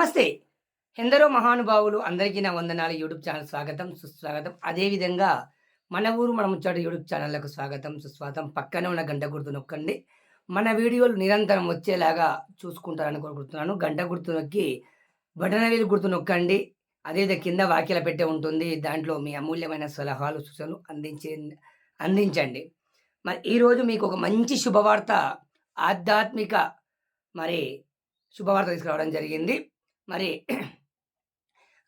నమస్తే. ఎందరో మహానుభావులు అందరికీ నా వందనాలు. యూట్యూబ్ ఛానల్ స్వాగతం సుస్వాగతం. అదేవిధంగా మన ఊరు మన ముచ్చట యూట్యూబ్ ఛానళ్ళకు స్వాగతం సుస్వాగతం. పక్కనే ఉన్న గంట గుర్తు నొక్కండి. మన వీడియోలు నిరంతరం వచ్చేలాగా చూసుకుంటారని కోరుకుంటున్నాను. గంట గుర్తు నొక్కి బటనవేలు గుర్తు నొక్కండి. అదేవిధంగా కింద వాక్యాల పెట్టే ఉంటుంది. దాంట్లో మీ అమూల్యమైన సలహాలు సూచనలు అందించే అందించండి. మరి ఈరోజు మీకు ఒక మంచి శుభవార్త ఆధ్యాత్మిక మరి శుభవార్త తీసుకురావడం జరిగింది. మరి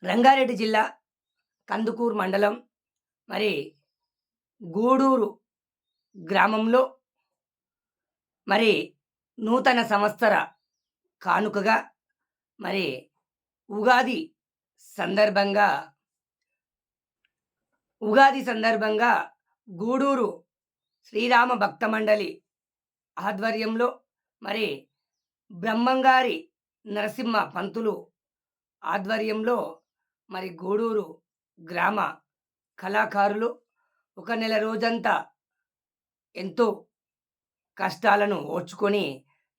రంగారెడ్డి జిల్లా కందుకూరు మండలం మరి గూడూరు గ్రామంలో మరి నూతన సంవత్సర కానుకగా మరి ఉగాది సందర్భంగా ఉగాది సందర్భంగా గూడూరు శ్రీరామ భక్త మండలి ఆధ్వర్యంలో మరి బ్రహ్మంగారి నరసింహ పంతులు ఆధ్వర్యంలో మరి గూడూరు గ్రామ కళాకారులు ఒక నెల రోజంతా ఎంతో కష్టాలను ఓర్చుకొని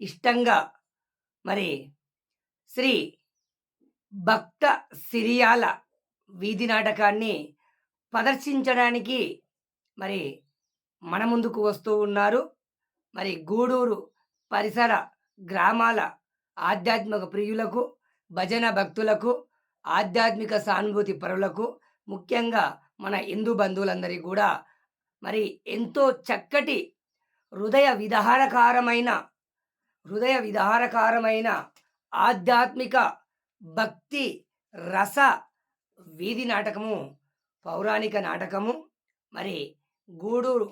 ఇష్టంగా మరి శ్రీ భక్త సిరియాల వీధి నాటకాన్ని ప్రదర్శించడానికి మరి మన ముందుకు వస్తూ ఉన్నారు. మరి గూడూరు పరిసర గ్రామాల ఆధ్యాత్మిక ప్రియులకు భజన భక్తులకు ఆధ్యాత్మిక సానుభూతి పరులకు ముఖ్యంగా మన హిందూ బంధువులందరికీ కూడా మరి ఎంతో చక్కటి హృదయ విధారకారమైన హృదయ విధారకారమైన ఆధ్యాత్మిక భక్తి రస వీధి నాటకము పౌరాణిక నాటకము మరి గూడూరు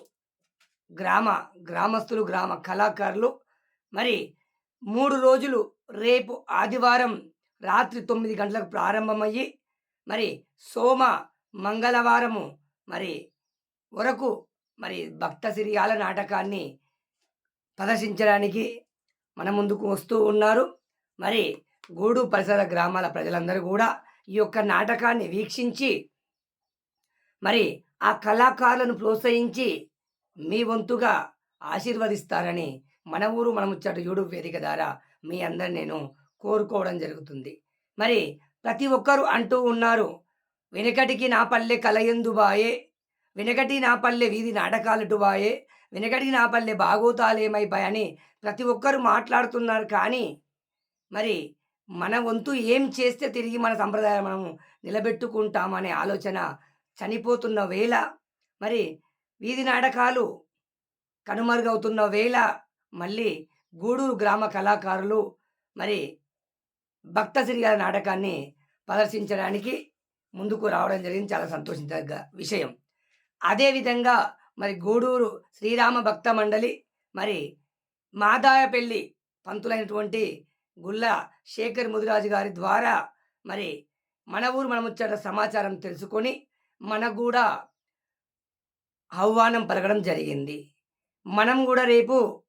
గ్రామ గ్రామస్తులు గ్రామ కళాకారులు మరి మూడు రోజులు రేపు ఆదివారం రాత్రి తొమ్మిది గంటలకు ప్రారంభమయ్యి మరి సోమ మంగళవారము మరి వరకు మరి భక్త సిరియాల నాటకాన్ని ప్రదర్శించడానికి మన ముందుకు వస్తూ ఉన్నారు. మరి గూడు పరిసర గ్రామాల ప్రజలందరూ కూడా ఈ యొక్క నాటకాన్ని వీక్షించి మరి ఆ కళాకారులను ప్రోత్సహించి మీ వంతుగా ఆశీర్వదిస్తారని మన ఊరు మనముచ్చట యూట్యూబ్ వేదిక ద్వారా మీ అందరు నేను కోరుకోవడం జరుగుతుంది. మరి ప్రతి ఒక్కరు అంటూ ఉన్నారు వెనకటికి నా పల్లె కలయందుబాయే వెనకటి నా పల్లె వీధి నాటకాలటు బాయే వెనకటికి నా పల్లె బాగోతాలేమైపోయని ప్రతి ఒక్కరు మాట్లాడుతున్నారు. కానీ మరి మన వంతు ఏం చేస్తే తిరిగి మన సంప్రదాయం మనము నిలబెట్టుకుంటామనే ఆలోచన చనిపోతున్న వేళ మరి వీధి నాటకాలు కనుమరుగవుతున్న వేళ మళ్ళీ గూడూరు గ్రామ కళాకారులు మరి భక్త సిరియాల నాటకాన్ని ప్రదర్శించడానికి ముందుకు రావడం జరిగింది. చాలా సంతోషించదగ్గ విషయం. అదేవిధంగా మరి గూడూరు శ్రీరామ భక్త మండలి మరి మాదాయపల్లి పంతులైనటువంటి గుల్ల శేఖర్ ముదిరాజు గారి ద్వారా మరి మన ఊరు మనముచ్చట సమాచారం తెలుసుకొని మనకు కూడా ఆహ్వానం పలకడం జరిగింది. మనం కూడా రేపు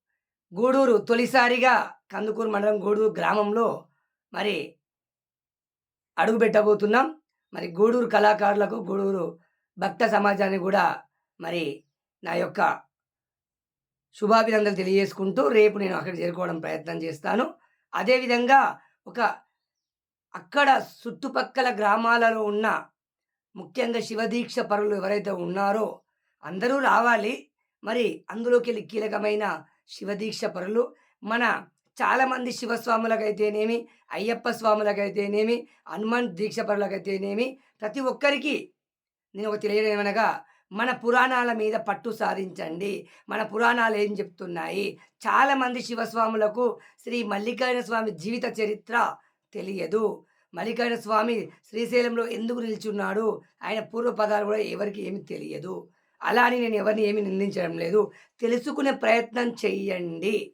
గూడూరు తొలిసారిగా కందుకూరు మండలం గూడూరు గ్రామంలో మరి అడుగు పెట్టబోతున్నాం. మరి గూడూరు కళాకారులకు గూడూరు భక్త సమాజాన్ని కూడా మరి నా యొక్క శుభాభినందనలు తెలియజేసుకుంటూ రేపు నేను అక్కడ చేరుకోవడం ప్రయత్నం చేస్తాను. అదేవిధంగా ఒక అక్కడ చుట్టుపక్కల గ్రామాలలో ఉన్న ముఖ్యంగా శివదీక్ష పరులు ఎవరైతే ఉన్నారో అందరూ రావాలి. మరి అందులోకి కీలకమైన శివదీక్ష పరులు మన చాలామంది శివస్వాములకైతేనేమి అయ్యప్ప స్వాములకైతేనేమి హనుమాన్ దీక్షపరులకైతేనేమి ప్రతి ఒక్కరికి నేను ఒక తెలియజేయమనగా మన పురాణాల మీద పట్టు సాధించండి. మన పురాణాలు ఏం చెప్తున్నాయి? చాలామంది శివస్వాములకు శ్రీ మల్లికార్జున స్వామి జీవిత చరిత్ర తెలియదు. మల్లికార్జున స్వామి శ్రీశైలంలో ఎందుకు నిల్చున్నాడు? ఆయన పూర్వ పదాలు కూడా ఎవరికి ఏమి తెలియదు. అలా అని నేను ఎవరిని ఏమి నిందించడం లేదు. తెలుసుకునే ప్రయత్నం చెయ్యండి.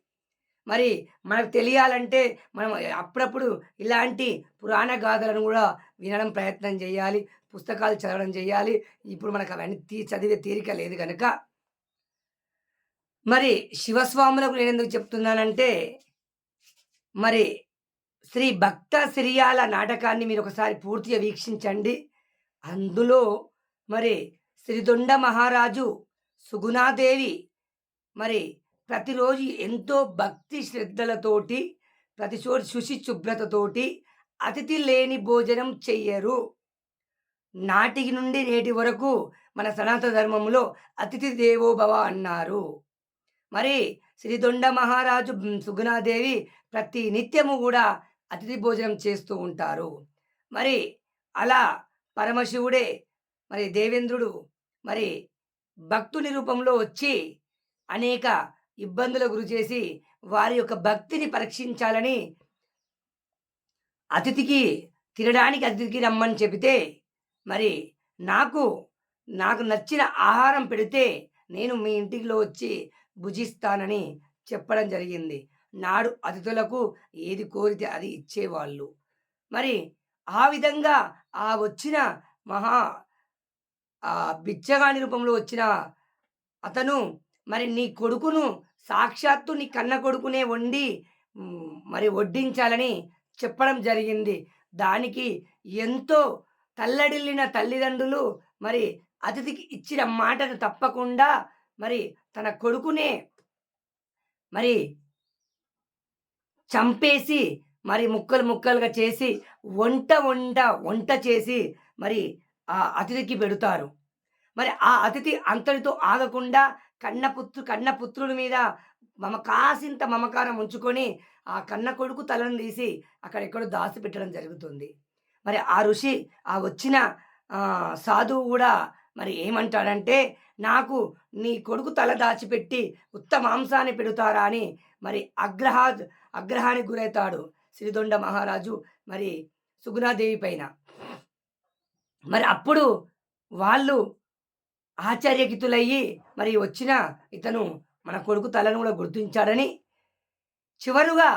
మరి మనకు తెలియాలంటే మనం అప్పుడప్పుడు ఇలాంటి పురాణ గాథలను కూడా వినడం ప్రయత్నం చేయాలి పుస్తకాలు చదవడం చేయాలి. ఇప్పుడు మనకు అవన్నీ తీ చదివే తీరిక లేదు కనుక మరి శివస్వాములకు నేను ఎందుకు చెప్తున్నానంటే మరి శ్రీ భక్త సిరియాల నాటకాన్ని మీరు ఒకసారి పూర్తిగా వీక్షించండి. అందులో మరి శ్రీదొండ మహారాజు సుగుణాదేవి మరి ప్రతిరోజు ఎంతో భక్తి శ్రద్ధలతోటి ప్రతిచోటి శుచి శుభ్రతతోటి అతిథి లేని భోజనం చెయ్యరు. నాటికి నుండి నేటి వరకు మన సనాతన ధర్మంలో అతిథి దేవోభవ అన్నారు. మరి శ్రీ దొండ మహారాజు సుగుణాదేవి ప్రతి నిత్యము కూడా అతిథి భోజనం చేస్తూ ఉంటారు. మరి అలా పరమశివుడే మరి దేవేంద్రుడు మరి భక్తుని రూపంలో వచ్చి అనేక ఇబ్బందులకు గురిచేసి వారి యొక్క భక్తిని పరీక్షించాలని అతిథికి తినడానికి అతిథికి రమ్మని చెబితే మరి నాకు నాకు నచ్చిన ఆహారం పెడితే నేను మీ ఇంటిలో వచ్చి భుజిస్తానని చెప్పడం జరిగింది. నాడు అతిథులకు ఏది కోరితే అది ఇచ్చేవాళ్ళు. మరి ఆ విధంగా ఆ వచ్చిన మహా ఆ బిచ్చగాని రూపంలో వచ్చిన అతను మరి నీ కొడుకును సాక్షాత్తు నీ కన్న కొడుకునే వండి మరి వడ్డించాలని చెప్పడం జరిగింది. దానికి ఎంతో తల్లడిల్లిన తల్లిదండ్రులు మరి అతిథికి ఇచ్చిన మాటను తప్పకుండా మరి తన కొడుకునే మరి చంపేసి మరి ముక్కలు ముక్కలుగా చేసి వంట వంట వంట చేసి మరి ఆ అతిథికి పెడతారు. మరి ఆ అతిథి అంతటితో ఆగకుండా కన్నపుత్రు కన్నపుత్రుల మీద మమ కాసింత మమకారం ఉంచుకొని ఆ కన్న కొడుకు తలను తీసి అక్కడెక్కడో దాసిపెట్టడం జరుగుతుంది. మరి ఆ ఋషి ఆ వచ్చిన సాధువు కూడా మరి ఏమంటాడంటే, "నాకు నీ కొడుకు తల దాచిపెట్టి ఉత్తమాంసాన్ని మాంసాన్ని అని మరి అగ్రహా అగ్రహానికి గురవుతాడు సిరిదొండ మహారాజు మరి సుగుణాదేవి పైన. మరి అప్పుడు వాళ్ళు ఆశ్చర్యకితులయ్యి మరి వచ్చిన ఇతను మన కొడుకు తలను కూడా గుర్తించాడని చివరుగా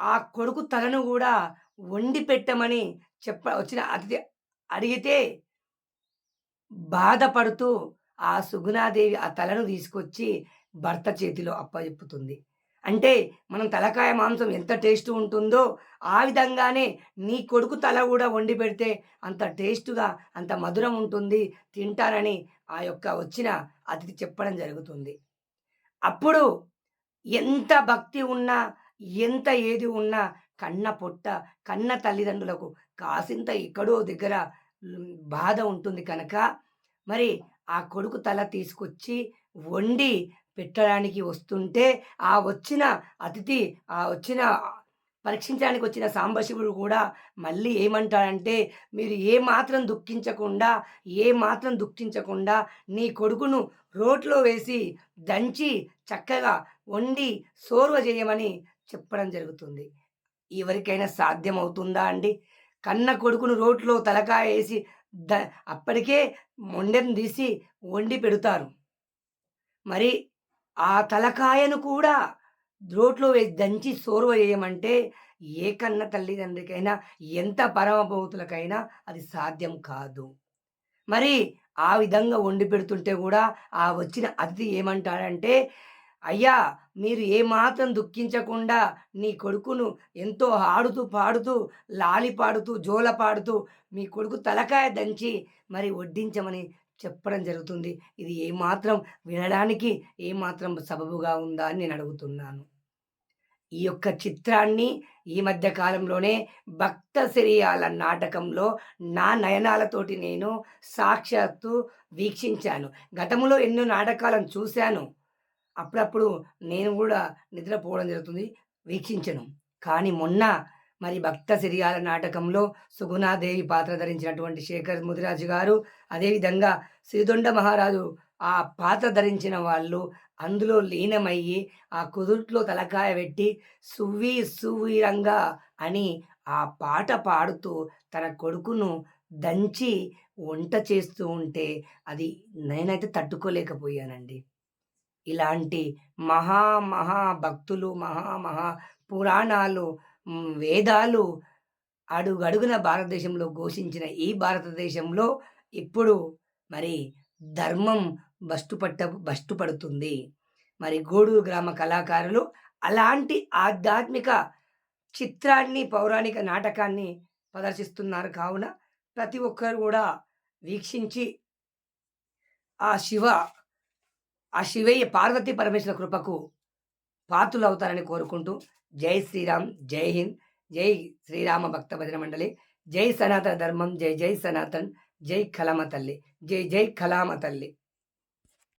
ఆ కొడుకు తలను కూడా వండి పెట్టమని చెప్ప వచ్చిన అతిథి అడిగితే బాధపడుతూ ఆ సుగుణాదేవి ఆ తలను తీసుకొచ్చి భర్త చేతిలో అప్పజెప్పుతుంది. అంటే మనం తలకాయ మాంసం ఎంత టేస్ట్ ఉంటుందో, ఆ విధంగానే నీ కొడుకు తల కూడా వండి పెడితే అంత టేస్ట్‌గా, అంత మధురం ఉంటుంది. తింటానని ఆ యొక్క వచ్చిన అతిథి చెప్పడం జరుగుతుంది. అప్పుడు ఎంత భక్తి ఉన్నా, ఎంత ఏది ఉన్నా కన్న పొట్ట, కన్న తల్లిదండ్రులకు కాసింత ఎక్కడో దగ్గర బాధ ఉంటుంది కనుక మరి ఆ కొడుకు తల తీసుకొచ్చి వండి పెట్టడానికి వస్తుంటే, ఆ వచ్చిన అతిథి, ఆ వచ్చిన పరీక్షించడానికి వచ్చిన సాంబశివుడు కూడా మళ్ళీ ఏమంటాడంటే, "మీరు ఏమాత్రం దుఃఖించకుండా, ఏమాత్రం దుఃఖించకుండా నీ కొడుకును రోట్లో వేసి దంచి చక్కగా వండి సోర్వ చేయమని చెప్పడం జరుగుతుంది. ఎవరికైనా సాధ్యమవుతుందా అండి? కన్న కొడుకును రోట్లో తలకాయ వేసి ద అప్పటికే మొండెం తీసి వండి పెడతారు. మరి ఆ తలకాయను కూడా రోట్లో వేసి దంచి సోర్వ చేయమంటే ఏ కన్న తల్లిదండ్రికైనా, ఎంత పరమభౌతులకైనా అది సాధ్యం కాదు. మరి ఆ విధంగా వండి పెడుతుంటే కూడా ఆ వచ్చిన అతిథి ఏమంటాడంటే, "అయ్యా! మీరు ఏమాత్రం దుఃఖించకుండా నీ కొడుకును ఎంతో ఆడుతూ, పాడుతూ, లాలి పాడుతూ, జోల పాడుతూ మీ కొడుకు తలకాయ దంచి మరి వడ్డించమని" చెప్పడం జరుగుతుంది. ఇది ఏమాత్రం వినడానికి ఏమాత్రం సబబుగా ఉందా అని నేను అడుగుతున్నాను. ఈ యొక్క చిత్రాన్ని ఈ మధ్య కాలంలోనే 'భక్త సిరియాల' నాటకంలో నా నయనాలతోటి నేను సాక్షాత్తు వీక్షించాను. గతంలో ఎన్నో నాటకాలను చూశాను. అప్పుడప్పుడు నేను కూడా నిద్రపోవడం జరుగుతుంది. వీక్షించను. కానీ మొన్న మరి 'భక్త సిరియాల' నాటకంలో సుగుణాదేవి పాత్ర ధరించినటువంటి శేఖర్ ముదిరాజు గారు, అదేవిధంగా సిరిదొండ మహారాజు ఆ పాత్ర ధరించిన వాళ్ళు అందులో లీనమయ్యి, ఆ కుదుట్లో తలకాయ పెట్టి 'సువ్వీ సువీరంగా అని ఆ పాట పాడుతూ తన కొడుకును దంచి వంట చేస్తూ ఉంటే అది నేనైతే తట్టుకోలేకపోయానండి. ఇలాంటి మహా మహా భక్తులు, మహా మహా పురాణాలు, వేదాలు అడుగడుగున భారతదేశంలో ఘోషించిన ఈ భారతదేశంలో ఇప్పుడు మరి ధర్మం భ్రష్టు పట్ట భ్రష్టు పడుతుంది. మరి గూడూరు గ్రామ కళాకారులు అలాంటి ఆధ్యాత్మిక చిత్రాన్ని, పౌరాణిక నాటకాన్ని ప్రదర్శిస్తున్నారు కావున ప్రతి ఒక్కరు కూడా వీక్షించి ఆ శివ ఆ శివయ్య పార్వతీ పరమేశ్వర కృపకు పాత్రులవుతారని కోరుకుంటూ జై శ్రీరామ్, జై హింద్, జై శ్రీరామ భక్త భజన మండలి జై సనాతన ధర్మం జై జై సనాతన్ జై కలమ తల్లి జై జై కలామ తల్లి